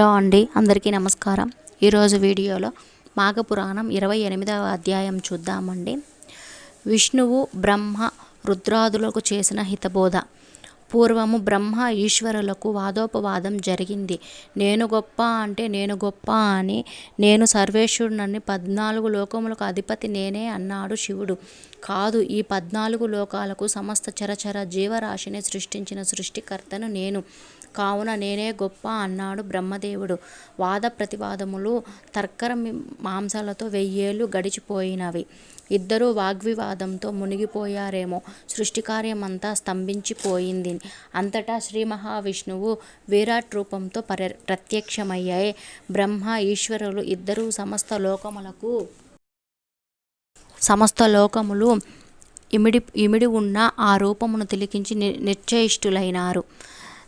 Hello అండి అందరికీ నమస్కారం. ఈరోజు వీడియోలో మాఘపురాణం ఇరవై ఎనిమిదవ అధ్యాయం చూద్దామండి. విష్ణువు బ్రహ్మ రుద్రాదులకు చేసిన హితబోధ. పూర్వము బ్రహ్మ ఈశ్వరులకు వాదోపవాదం జరిగింది. నేను గొప్ప అంటే నేను గొప్ప అని నేను సర్వేశ్వరునని పద్నాలుగు లోకములకు అధిపతి నేనే అన్నాడు శివుడు. కాదు ఈ పద్నాలుగు లోకాలకు సమస్త చరచర జీవరాశిని సృష్టించిన సృష్టికర్తను నేను. కావున నేనే గొప్ప అన్నాడు బ్రహ్మదేవుడు. వాద ప్రతివాదములు తర్కర మాంసాలతో వెయ్యేళ్ళు గడిచిపోయినవి. ఇద్దరూ వాగ్వివాదంతో మునిగిపోయారేమో. సృష్టికార్యమంతా స్తంభించిపోయింది. స్తంభించిపోయింది అంతటా శ్రీ మహావిష్ణువు విరాట్ రూపంతో పర ప్రత్యక్షమయ్యాయి. బ్రహ్మ ఈశ్వరులు ఇద్దరూ సమస్త లోకములకు సమస్త లోకములు ఇమిడి ఇమిడి ఉన్న ఆ రూపమును తిలికించి ని నిశ్చయిష్టులైనారు.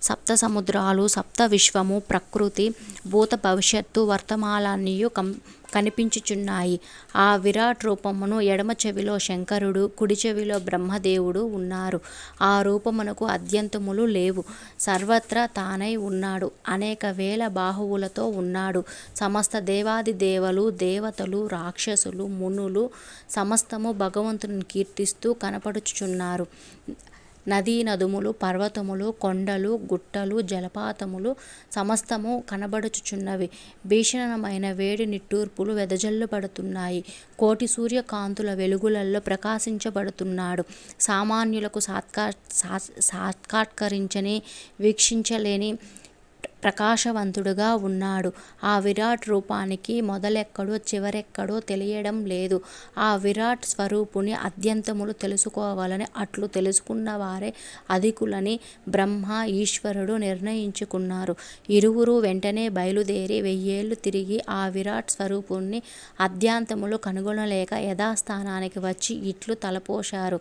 సప్త సముద్రాలు సప్త విశ్వము ప్రకృతి భూత భవిష్యత్తు వర్తమానాన్నియు కం కనిపించుచున్నాయి. ఆ విరాట్ రూపమును ఎడమ చెవిలో శంకరుడు కుడి చెవిలో బ్రహ్మదేవుడు ఉన్నారు. ఆ రూపమునకు అద్యంతములు లేవు. సర్వత్రా తానై ఉన్నాడు. అనేక వేల బాహువులతో ఉన్నాడు. సమస్త దేవాది దేవలు దేవతలు రాక్షసులు మునులు సమస్తము భగవంతుని కీర్తిస్తూ కనపడుచుచున్నారు. నదీ నదుములు పర్వతములు కొండలు గుట్టలు జలపాతములు సమస్తము కనబడుచుచున్నవి. భీషణమైన వేడి నిట్టూర్పులు వెదజల్లుపడుతున్నాయి కోటి సూర్యకాంతుల వెలుగులలో ప్రకాశించబడుతున్నాడు. సామాన్యులకు సాత్కా సాత్కాత్కరించని వీక్షించలేని ప్రకాశవంతుడుగా ఉన్నాడు. ఆ విరాట్ రూపానికి మొదలెక్కడో చివరెక్కడో తెలియడం లేదు. ఆ విరాట్ స్వరూపుని అద్యంతములు తెలుసుకోవాలని అట్లు తెలుసుకున్న వారే అధికులని బ్రహ్మ ఈశ్వరుడు నిర్ణయించుకున్నారు. ఇరువురు వెంటనే బయలుదేరి వెయ్యేళ్ళు తిరిగి ఆ విరాట్ స్వరూపుణ్ణి అద్యాంతములు కనుగొనలేక యథాస్థానానికి వచ్చి ఇట్లు తలపోశారు.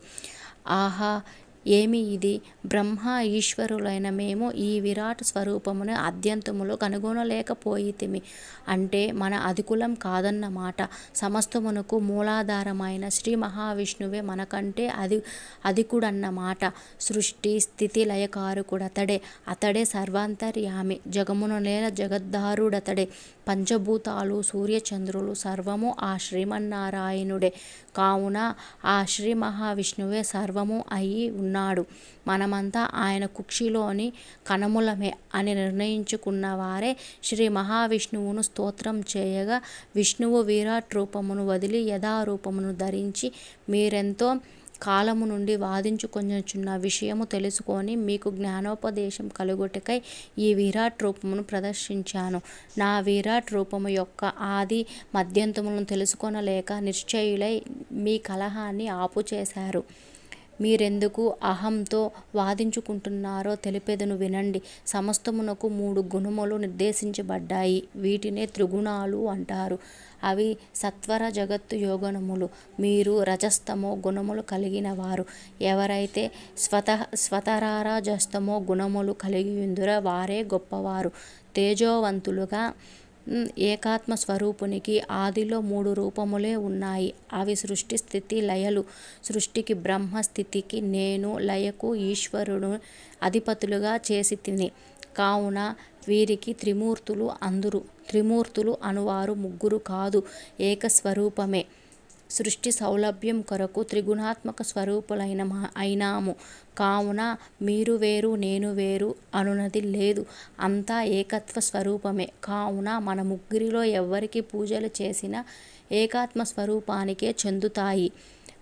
ఆహా ఏమి ఇది? బ్రహ్మ ఈశ్వరులైన మేము ఈ విరాట్ స్వరూపమును అద్యంతములో కనుగొనలేకపోయితిమి. అంటే మన అధికులం కాదన్నమాట. సమస్తమునకు మూలాధారమైన శ్రీ మహావిష్ణువే మనకంటే అది అధికుడన్నమాట. సృష్టి స్థితి లయకారకుడతడే. అతడే సర్వాంతర్యామి. జగమున నేల జగద్దారుడతడే పంచభూతాలు సూర్యచంద్రులు సర్వము ఆ శ్రీమన్నారాయణుడే. కావున ఆ శ్రీ మహావిష్ణువే సర్వము అయి ఉన్నాడు. మనమంతా ఆయన కుక్షిలోని కణములమే అని నిర్ణయించుకున్న వారే శ్రీ మహావిష్ణువును స్తోత్రం చేయగా విష్ణువు విరాట్ రూపమును వదిలి యథారూపమును ధరించి మీరెంతో కాలము నుండి వాదించుకొనిచున్న విషయము తెలుసుకొని మీకు జ్ఞానోపదేశం కలుగుటకై ఈ విరాట్ రూపమును ప్రదర్శించాను. నా విరాట్ రూపము యొక్క ఆది మధ్యంతములను తెలుసుకొనలేక నిశ్చయులై మీ కలహాన్ని ఆపుచేశారు. మీరెందుకు అహంతో వాదించుకుంటున్నారో తెలిపెదను వినండి. సమస్తమునకు మూడు గుణములు నిర్దేశించబడ్డాయి. వీటినే త్రిగుణాలు అంటారు. అవి సత్వర జగత్తు యోగనములు. మీరు రజస్తమో గుణములు కలిగిన వారు ఎవరైతే స్వత స్వతరారజస్తమో గుణములు కలిగి ఉందిరో వారే గొప్పవారు. తేజోవంతులుగా ఏకాత్మ స్వరూపునికి ఆదిలో మూడు రూపములే ఉన్నాయి. అవి సృష్టి స్థితి లయలు. సృష్టికి బ్రహ్మ స్థితికి నేను లయకు ఈశ్వరుడు అధిపతులుగా చేసి తిని కావున వీరికి త్రిమూర్తులు అందురు. త్రిమూర్తులు అనువారు ముగ్గురు కాదు ఏకస్వరూపమే. సృష్టి సౌలభ్యం కొరకు త్రిగుణాత్మక స్వరూపులైన అయినాము. కావున మీరు వేరు నేను వేరు అనునది లేదు. అంతా ఏకత్వ స్వరూపమే. కావున మన ముగ్గురిలో ఎవ్వరికి పూజలు చేసినా ఏకాత్మ స్వరూపానికే చెందుతాయి.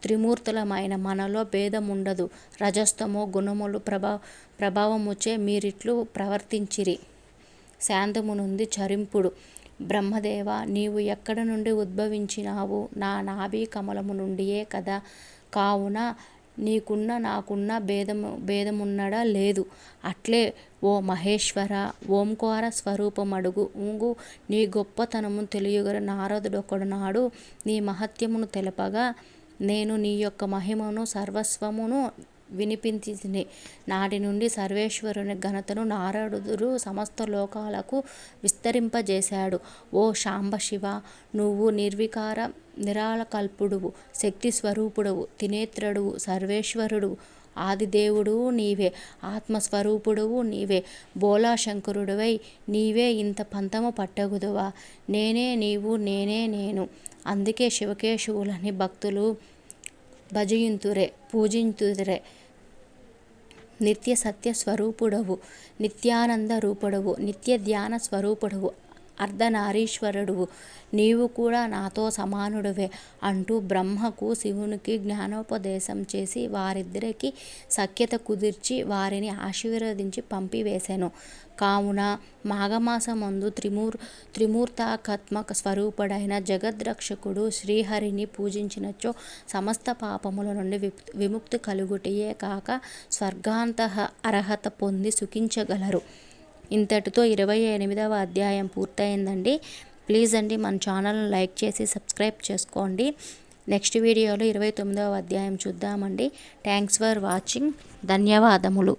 త్రిమూర్తులమైన మనలో భేదం ఉండదు రజస్తమో గుణములు ప్రభా ప్రభావముచే మీరిట్లు ప్రవర్తించిరి. శాంతమునుంది చరింపుడు. బ్రహ్మదేవ నీవు ఎక్కడ నుండి ఉద్భవించినావు? నా నాభి కమలము నుండియే కదా. కావున నీకున్న నాకున్న భేదము భేదమున్నడా లేదు. అట్లే ఓ మహేశ్వర ఓంకార స్వరూపమడుగు. ఊగు నీ గొప్పతనము తెలియగల నారదుడొకడు నాడు నీ మహత్యమును తెలపగా నేను నీ యొక్క మహిమను సర్వస్వమును వినిపించింది. నాటి నుండి సర్వేశ్వరుని ఘనతను నారదుడు సమస్త లోకాలకు విస్తరింపజేశాడు. ఓ శాంబశివ నువ్వు నిర్వికార నిరాళకల్పుడువు శక్తి స్వరూపుడవు తినేత్రుడువు సర్వేశ్వరుడు ఆదిదేవుడు నీవే ఆత్మస్వరూపుడువు నీవే బోలా శంకరుడివై నీవే ఇంత పంతము పట్టగుదువా? నేనే నీవు నేనే నేను. అందుకే శివకేశవులని భక్తులు భజయింతురే పూజింతురే. నిత్య సత్య స్వరూపుడవు. నిత్యానంద రూపుడవు. నిత్య ధ్యాన స్వరూపుడవు. అర్ధనారీశ్వరుడువు. నీవు కూడా నాతో సమానుడివే అంటూ బ్రహ్మకు శివునికి జ్ఞానోపదేశం చేసి వారిద్దరికి సఖ్యత కుదిర్చి వారిని ఆశీర్వదించి పంపివేశాను కావున మాఘమాసమందు త్రిమూర్ త్రిమూర్తాకత్మక స్వరూపుడైన జగద్రక్షకుడు శ్రీహరిని పూజించినచో సమస్త పాపముల నుండి విముక్తి కలుగుటయే కాక స్వర్గాంత అర్హత పొంది సుఖించగలరు. ఇంతటితో ఇరవై ఎనిమిదవ అధ్యాయం పూర్తయిందండి. ప్లీజ్ అండి మన ఛానల్ని లైక్ చేసి సబ్స్క్రైబ్ చేసుకోండి. నెక్స్ట్ వీడియోలో ఇరవై తొమ్మిదవ అధ్యాయం చూద్దామండి. Thanks for watching. ధన్యవాదములు.